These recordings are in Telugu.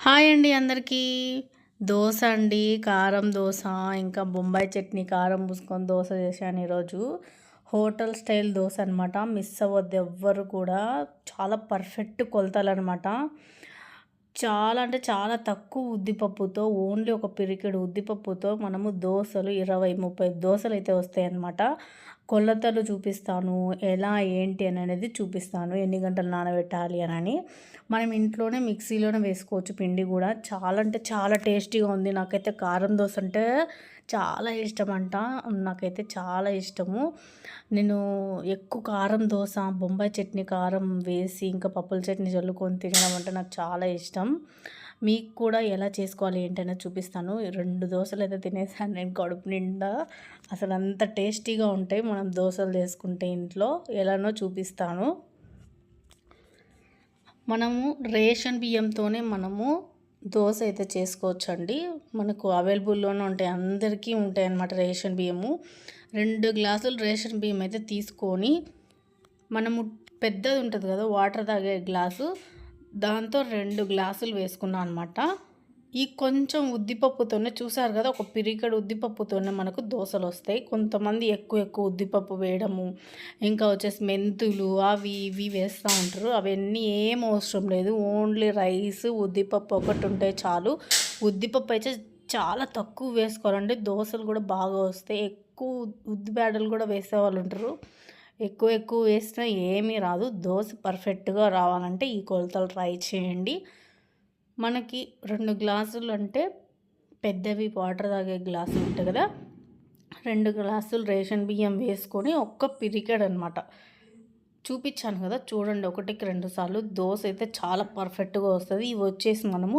హాయ్ అండి అందరికీ. దోశ అండి కారం దోశ ఇంకా బొంబాయి చట్నీ కారం పూసుకొని దోశ చేశాను ఈరోజు. హోటల్ స్టైల్ దోశ అనమాట మిస్ అవ్వద్దు ఎవ్వరు కూడా. చాలా పర్ఫెక్ట్ కొలతలు అనమాట చాలా అంటే చాలా తక్కువ ఉద్దిపప్పుతో ఓన్లీ ఒక పిరికిడు ఉద్దిపప్పుతో మనము దోశలు ఇరవై ముప్పై దోశలు అయితే వస్తాయి అన్నమాట కొలతలు చూపిస్తాను ఎలా ఏంటి అని అనేది చూపిస్తాను. ఎన్ని గంటలు నానబెట్టాలి అని మనం ఇంట్లోనే మిక్సీలోనే వేసుకోవచ్చు పిండి కూడా. చాలా అంటే చాలా టేస్టీగా ఉంది. నాకైతే కారం దోశ అంటే చాలా ఇష్టం అంట నాకైతే చాలా ఇష్టము. నేను ఎక్కువ కారం దోశ బొంబాయి చట్నీ కారం వేసి ఇంకా పప్పుల చట్నీ చల్లుకొని తినడం అంటే నాకు చాలా ఇష్టం. మీకు కూడా ఎలా చేసుకోవాలి ఏంటైనా చూపిస్తాను. రెండు దోశలు అయితే తినేసాను నేను కడుపు నిండా. అసలు అంత టేస్టీగా ఉంటాయి మనం దోశలు చేసుకుంటే ఇంట్లో. ఎలానో చూపిస్తాను. మనము రేషన్ బియ్యంతోనే మనము దోశ అయితే చేసుకోవచ్చండి. మనకు అవైలబుల్లోనే ఉంటాయి. అందరికీ ఉంటాయి అన్నమాట రేషన్ బియ్యము. రెండు గ్లాసులు రేషన్ బియ్యం అయితే తీసుకొని మనము పెద్దది ఉంటుంది కదా వాటర్ తాగే గ్లాసు. దాంతో రెండు గ్లాసులు వేసుకున్నాను అనమాట ఈ కొంచెం ఉద్దిపప్పుతోనే చూసారు కదా ఒక పిరికడు ఉద్దిపప్పుతోనే మనకు దోశలు వస్తాయి. కొంతమంది ఎక్కువ ఎక్కువ ఉద్దిపప్పు వేయడము ఇంకా వచ్చేసి మెంతులు అవి ఇవి వేస్తూ ఉంటారు. అవన్నీ ఏం అవసరం లేదు. ఓన్లీ రైస్ ఉద్దిపప్పు ఒకటి ఉంటే చాలు. ఉద్దిపప్పు అయితే చాలా తక్కువ వేసుకోవాలండి. దోశలు కూడా బాగా వస్తాయి. ఎక్కువ ఉద్ది బేడలు కూడా వేసే వాళ్ళు ఉంటారు. ఎక్కువ ఎక్కువ వేసినా ఏమీ రాదు. దోశ పర్ఫెక్ట్గా రావాలంటే ఈ కొలతలు ట్రై చేయండి. మనకి రెండు గ్లాసులు అంటే పెద్దవి వాటర్ తాగే గ్లాసులు ఉంటాయి కదా రెండు గ్లాసులు రేషన్ బియ్యం వేసుకొని ఒక్క పిరికాడు అనమాట చూపించాను కదా చూడండి ఒకటికి రెండు సార్లు. దోశ అయితే చాలా పర్ఫెక్ట్గా వస్తుంది. ఇవి వచ్చేసి మనము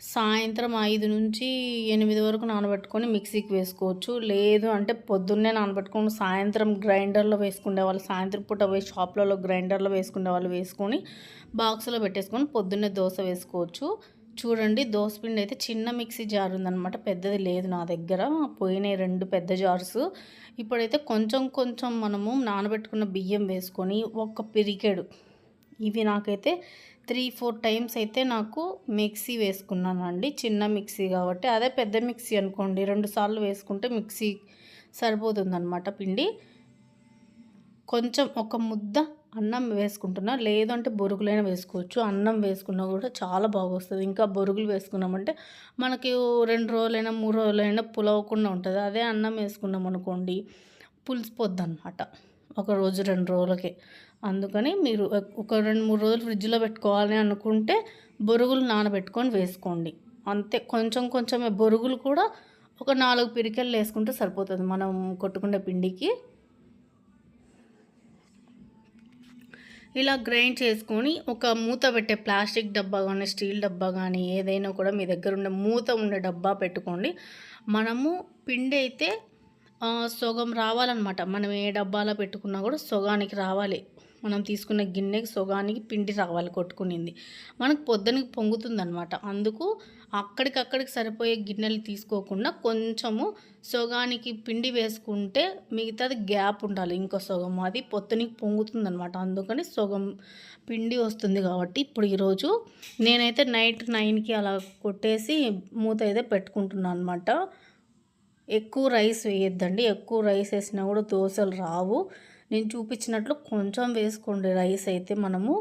సాయంత్రం ఐదు నుంచి ఎనిమిది వరకు నానబెట్టుకొని మిక్సీకి వేసుకోవచ్చు. లేదు అంటే పొద్దున్నే నానబెట్టుకొని సాయంత్రం గ్రైండర్లో వేసుకునే వాళ్ళు సాయంత్రం పూట పోయి షాప్లలో గ్రైండర్లో వేసుకునే వాళ్ళు వేసుకొని బాక్స్లో పెట్టేసుకొని పొద్దున్నే దోశ వేసుకోవచ్చు. చూడండి పిండి అయితే చిన్న మిక్సీ జార్ ఉందనమాట పెద్దది లేదు నా దగ్గర. పోయినాయి రెండు పెద్ద జార్స్. ఇప్పుడైతే కొంచెం కొంచెం మనము నానబెట్టుకున్న బియ్యం వేసుకొని ఒక పిరికెడు ఇవి నాకైతే త్రీ ఫోర్ టైమ్స్ అయితే నాకు మిక్సీ వేసుకున్నాను అండి చిన్న మిక్సీ కాబట్టి. అదే పెద్ద మిక్సీ అనుకోండి రెండు సార్లు వేసుకుంటే మిక్సీ సరిపోతుందన్నమాట పిండి. కొంచెం ఒక ముద్ద అన్నం వేసుకుంటున్నా లేదంటే బొరుగులైనా వేసుకోవచ్చు. అన్నం వేసుకున్నా కూడా చాలా బాగా వస్తుంది ఇంకా బొరుగులు వేసుకున్నామంటే మనకి రెండు రోజులైనా మూడు రోజులైనా పులవకుండా ఉంటుంది. అదే అన్నం వేసుకున్నాం అనుకోండి పులిసిపోద్ది అనమాట ఒక రోజు రెండు రోజులకే. అందుకని మీరు ఒక రెండు మూడు రోజులు ఫ్రిడ్జ్లో పెట్టుకోవాలి అనుకుంటే బొరుగులు నానబెట్టుకొని వేసుకోండి. అంతే కొంచెం కొంచెమే బొరుగులు కూడా ఒక నాలుగు పిరికెళ్ళు వేసుకుంటే సరిపోతుంది మనం కొట్టుకునే పిండికి. ఇలా గ్రైండ్ చేసుకొని ఒక మూత పెట్టే ప్లాస్టిక్ డబ్బా కానీ స్టీల్ డబ్బా కానీ ఏదైనా కూడా మీ దగ్గర ఉండే మూత ఉండే డబ్బా పెట్టుకోండి. మనము పిండి అయితే సొగం రావాలన్నమాట. మనం ఏ డబ్బాలో పెట్టుకున్నా కూడా సొగానికి రావాలి. మనం తీసుకున్న గిన్నెకి సొగానికి పిండి రావాలి కొట్టుకునింది. మనకు పొద్దునకి పొంగుతుంది అనమాట అందుకు అక్కడికక్కడికి సరిపోయే గిన్నెలు తీసుకోకుండా కొంచెము సొగానికి పిండి వేసుకుంటే మిగతాది గ్యాప్ ఉండాలి. ఇంకో సొగం అది పొద్దునకి పొంగుతుంది అనమాట అందుకని సొగం పిండి వస్తుంది కాబట్టి ఇప్పుడు ఈరోజు నేనైతే నైట్ నైన్కి అలా కొట్టేసి మూత అయితే పెట్టుకుంటున్నాను అనమాట ఎక్కువ రైస్ వేయొద్దండి. ఎక్కువ రైస్ వేసినా కూడా దోశలు రావు. నేను చూపించినట్లు కొంచెం వేసుకోండి రైస్ అయితే మనము.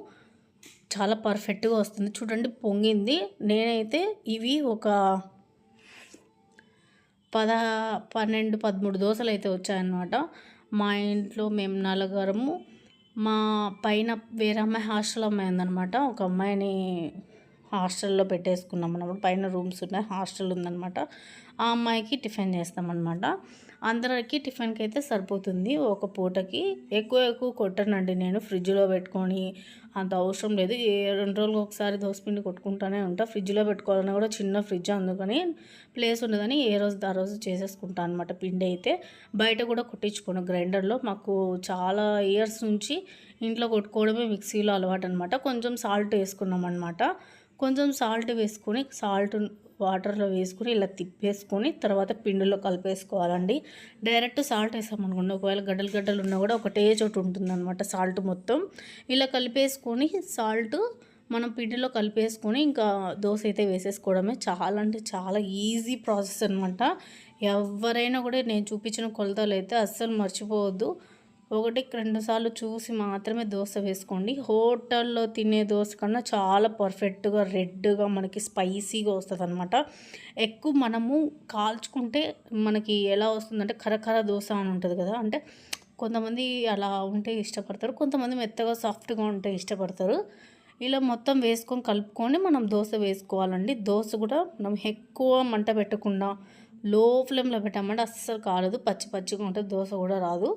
చాలా పర్ఫెక్ట్గా వస్తుంది. చూడండి పొంగింది. నేనైతే ఇవి ఒక పద పన్నెండు పదమూడు దోశలు అయితే వచ్చాయన్నమాట. మా ఇంట్లో మేము నలుగురము మా పైన వేరే అమ్మాయి హాస్టల్ అమ్మాయి ఉందనమాట ఒక అమ్మాయిని హాస్టల్లో పెట్టేసుకున్నాం అన్నమాట. పైన రూమ్స్ ఉన్నాయి హాస్టల్ ఉందనమాట ఆ అమ్మాయికి టిఫిన్ చేస్తామన్నమాట. అందరికి టిఫిన్కి అయితే సరిపోతుంది. ఒక పూటకి ఎక్కువ ఎక్కువ కొట్టనండి నేను. ఫ్రిడ్జ్లో పెట్టుకొని అంత అవసరం లేదు. ఏ రెండు రోజులకు ఒకసారి దోసపిండి కొట్టుకుంటానే ఉంటా. ఫ్రిడ్జ్లో పెట్టుకోవాలన్నా కూడా చిన్న ఫ్రిడ్జ్ అందుకని ప్లేస్ ఉండదని ఏ రోజు ఆ రోజు చేసేసుకుంటాను అనమాట పిండి అయితే. బయట కూడా కొట్టించుకోను. గ్రైండర్లో మాకు చాలా ఇయర్స్ నుంచి ఇంట్లో కొట్టుకోవడమే మిక్సీలో అలవాటు అనమాట కొంచెం సాల్ట్ వేసుకున్నాం అనమాట కొంచెం సాల్ట్ వేసుకొని సాల్ట్ వాటర్లో వేసుకొని ఇలా తిప్పేసుకొని తర్వాత పిండిలో కలిపేసుకోవాలండి. డైరెక్ట్ సాల్ట్ వేసామనుకోండి ఒకవేళ గడ్డలు గడ్డలు ఉన్నా కూడా ఒకటే చోటు ఉంటుందన్నమాట సాల్ట్ మొత్తం. ఇలా కలిపేసుకొని సాల్ట్ మనం పిండిలో కలిపేసుకొని ఇంకా దోశ అయితే వేసేసుకోవడమే. చాలా అంటే చాలా ఈజీ ప్రాసెస్ అనమాట ఎవరైనా కూడా నేను చూపించిన కొలతలు అయితే అస్సలు మర్చిపోవద్దు. ఒకటి రెండు సార్లు చూసి మాత్రమే దోశ వేసుకోండి. హోటల్లో తినే దోశ కన్నా చాలా పర్ఫెక్ట్గా రెడ్గా మనకి స్పైసీగా వస్తుంది అనమాట ఎక్కువ మనము కాల్చుకుంటే మనకి ఎలా వస్తుందంటే కరకర దోశ అని ఉంటుంది కదా అంటే కొంతమంది అలా ఉంటే ఇష్టపడతారు కొంతమంది మెత్తగా సాఫ్ట్గా ఉంటే ఇష్టపడతారు. ఇలా మొత్తం వేసుకొని కలుపుకొని మనం దోశ వేసుకోవాలండి. దోశ కూడా మనం ఎక్కువ మంట పెట్టకుండా లో ఫ్లేమ్లో పెట్టామంటే అస్సలు కాలదు. పచ్చి పచ్చిగా ఉంటుంది దోశ కూడా రాదు.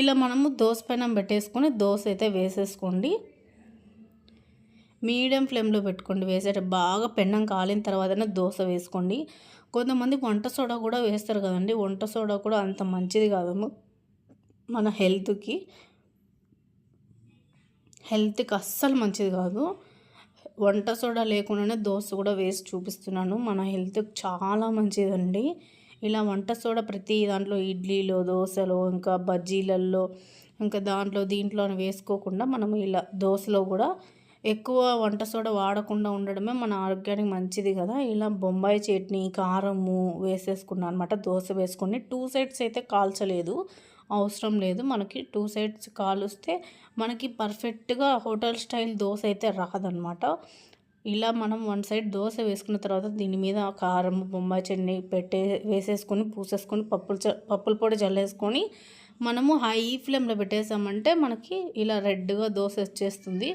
ఇలా మనము దోశ పైన పెట్టేసుకొని దోశ అయితే వేసేసుకోండి. మీడియం ఫ్లేమ్లో పెట్టుకోండి. వేసేట బాగా పెన్నం కాలిన తర్వాతనే దోశ వేసుకోండి. కొంతమంది వంట సోడా కూడా వేస్తారు కదండి. వంట సోడా కూడా అంత మంచిది కాదము మన హెల్త్కి హెల్త్కి అస్సలు మంచిది కాదు. వంట సోడా లేకుండానే దోశ కూడా వేసి చూపిస్తున్నాను. మన హెల్త్కి చాలా మంచిదండి. ఇలా వంట సోడా ప్రతి దాంట్లో ఇడ్లీలో దోశలో ఇంకా బజ్జీలల్లో ఇంకా దాంట్లో దీంట్లో వేసుకోకుండా మనం ఇలా దోశలో కూడా ఎక్కువ వంట సోడా వాడకుండా ఉండడమే మన ఆరోగ్యానికి మంచిది కదా. ఇలా బొంబాయి చట్నీ కారము వేసేసుకున్నాను అనమాట దోశ వేసుకొని. టూ సైడ్స్ అయితే కాల్చలేదు అవసరం లేదు మనకి. టూ సైడ్స్ కాలుస్తే మనకి పర్ఫెక్ట్గా హోటల్ స్టైల్ దోశ అయితే రాదనమాట ఇలా మనం వన్ సైడ్ దోశ వేసుకున్న తర్వాత దీని మీద కారం బొంబాయి చట్నీ పెట్టే వేసేసుకొని పూసేసుకొని పప్పులు పప్పుల పొడి చల్లేసుకొని మనము హై ఫ్లేమ్లో పెట్టేసామంటే మనకి ఇలా రెడ్గా దోశ వచ్చేస్తుంది.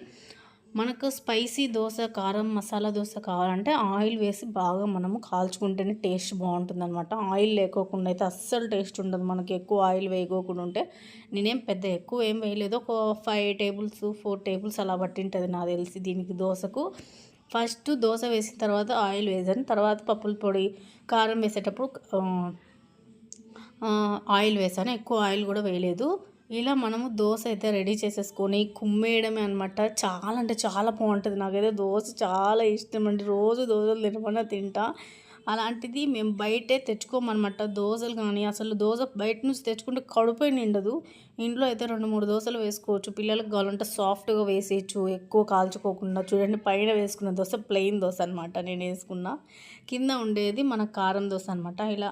మనకు స్పైసీ దోశ కారం మసాలా దోశ కావాలంటే ఆయిల్ వేసి బాగా మనము కాల్చుకుంటేనే టేస్ట్ బాగుంటుంది అనమాట ఆయిల్ లేకోకుండా అయితే అస్సలు టేస్ట్ ఉండదు మనకి. ఎక్కువ ఆయిల్ వేయకోకుండా ఉంటే నేనేం పెద్ద ఎక్కువ ఏం వేయలేదు. ఒక ఫైవ్ టేబుల్స్ ఫోర్ టేబుల్స్ అలా పట్టింటుంది నాకు తెలిసి దీనికి దోశకు. ఫస్ట్ దోశ వేసిన తర్వాత ఆయిల్ వేసాను. తర్వాత పప్పుల పొడి కారం వేసేటప్పుడు ఆయిల్ వేసాను. ఎక్కువ ఆయిల్ కూడా వేయలేదు. ఇలా మనము దోశ అయితే రెడీ చేసేసుకొని కుమ్మేయడమే అనమాట చాలా అంటే చాలా బాగుంటుంది. నాకైతే దోశ చాలా ఇష్టం అండి. రోజు దోశలు తినమన్నా తింటా. అలాంటిది మేము బయటే తెచ్చుకోమన్నమాట. దోశలు కానీ అసలు దోశ బయట నుంచి తెచ్చుకుంటే కడుపు నిండదు. ఇంట్లో అయితే రెండు మూడు దోశలు వేసుకోవచ్చు. పిల్లలకు కావాలంటే సాఫ్ట్గా వేసేయచ్చు. ఎక్కువ కాల్చుకోకుండా చూడండి పైన వేసుకున్న దోశ ప్లెయిన్ దోశ అనమాట నేను వేసుకున్న. కింద ఉండేది మన కారం దోశ అనమాట ఇలా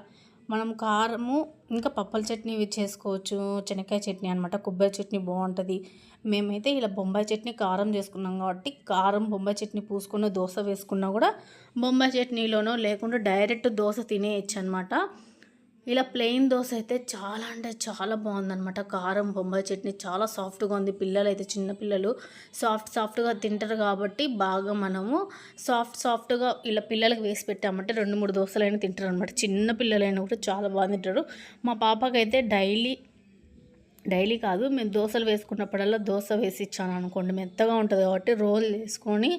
మనం కారము ఇంకా పప్పల చట్నీ చేసుకోవచ్చు శనక్కాయ చట్నీ అనమాట కొబ్బరి చట్నీ బాగుంటుంది. మేమైతే ఇలా బొంబాయి చట్నీ కారం చేసుకున్నాం కాబట్టి కారం బొంబాయి చట్నీ పూసుకున్న దోశ వేసుకున్నా కూడా బొంబాయి చట్నీలోనో లేకుండా డైరెక్ట్ దోశ తినేయచ్చు అనమాట ఇలా ప్లెయిన్ దోశ అయితే చాలా అంటే చాలా బాగుందనమాట కారం బొంబాయి చట్నీ చాలా సాఫ్ట్గా ఉంది. పిల్లలు అయితే చిన్నపిల్లలు సాఫ్ట్ సాఫ్ట్గా తింటారు కాబట్టి బాగా మనము సాఫ్ట్ సాఫ్ట్గా ఇలా పిల్లలకు వేసి పెట్టామంటే రెండు మూడు దోశలైనా తింటారు అనమాట చిన్న పిల్లలైనా కూడా చాలా బాగా తింటారు. మా పాపకైతే డైలీ డైలీ కాదు మేము దోశలు వేసుకున్నప్పుడల్లా దోశ వేసి ఇచ్చాను అనుకోండి మెత్తగా ఉంటుంది కాబట్టి రోల్ వేసుకొని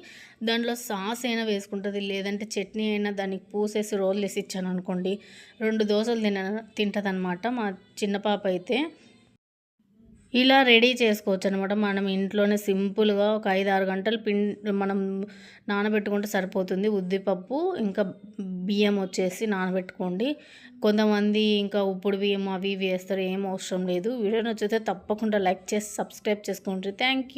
దాంట్లో సాస్ అయినా వేసుకుంటుంది లేదంటే చట్నీ అయినా దానికి పూసేసి రోల్ వేసి ఇచ్చాను అనుకోండి రెండు దోశలు తిన తింటుంది అనమాట మా చిన్న పాప అయితే. ఇలా రెడీ చేసుకోవచ్చు అనమాట మనం ఇంట్లోనే సింపుల్గా ఒక ఐదు ఆరు గంటలు పిం మనం నానబెట్టుకుంటే సరిపోతుంది. ఉద్దిపప్పు ఇంకా బియ్యం వచ్చేసి నానబెట్టుకోండి. కొంతమంది ఇంకా ఉప్పుడు బియ్యం అవి ఇవి వేస్తారు ఏం అవసరం లేదు. వీడియో నచ్చితే తప్పకుండా లైక్ చేసి సబ్స్క్రైబ్ చేసుకోండి. Thank you